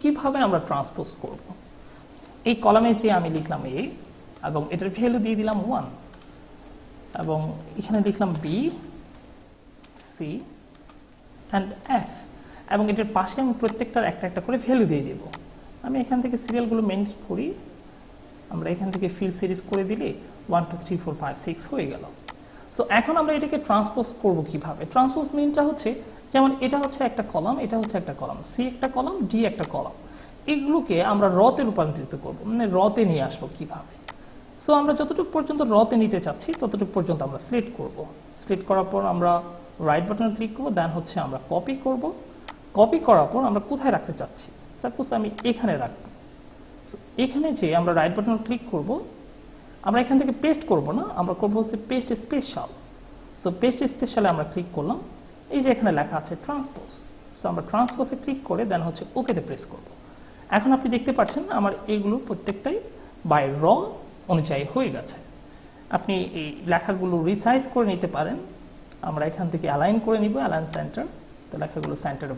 কীভাবে আমরা ট্রান্সপোজ করব? এই কলামে যে আমি লিখলাম এ এবং এটার ভ্যালু দিয়ে দিলাম ওয়ান এবং এখানে লিখলাম বি সি অ্যান্ড এফ এবং এটার পাশে আমি প্রত্যেকটার একটা একটা করে ভ্যালু দিয়ে দেব। আমি এখান থেকে সিরিয়ালগুলো মেনটেন করি। আমরা এখান থেকে ফিল সিরিজ করে দিলে one two three four five six হয়ে গেল। সো এখন আমরা এটাকে ট্রান্সপোজ করব কীভাবে? ট্রান্সপোজ মিনটা হচ্ছে যেমন এটা হচ্ছে একটা কলাম এটা হচ্ছে একটা কলাম সি একটা কলাম ডি একটা কলাম এগুলোকে আমরা রতে রূপান্তরিত করব মানে রতে নিয়ে আসব কীভাবে? সো আমরা যতটুকু পর্যন্ত রতে নিতে চাচ্ছি ততটুকু পর্যন্ত আমরা সিলেক্ট করব। সিলেক্ট করার পর আমরা রাইট বাটনে ক্লিক করব দেন হচ্ছে আমরা কপি করব। কপি করার পর আমরা কোথায় রাখতে চাচ্ছি? সাপোজ আমি এখানে রাখব। So, এখানে যে আমরা রাইট বাটনে ক্লিক করব আমরা এখান থেকে পেস্ট করব না, আমরা করব হচ্ছে পেস্ট স্পেশাল সো পেস্ট স্পেশালে আমরা ক্লিক করলাম, এই যে এখানে লেখা আছে ট্রান্সপোজ সো আমরা ট্রান্সপোজে ক্লিক করে দেন হচ্ছে ওকেতে প্রেস করব। এখন আপনি দেখতে পাচ্ছেন আমার এইগুলো প্রত্যেকটাই বাই র অনুযায়ী হয়ে গেছে। আপনি এই লেখাগুলো রিসাইজ করে নিতে পারেন। আমরা এখান থেকে অ্যালাইন করে নিব অ্যালাইন সেন্টার তো লেখাগুলো সেন্টারে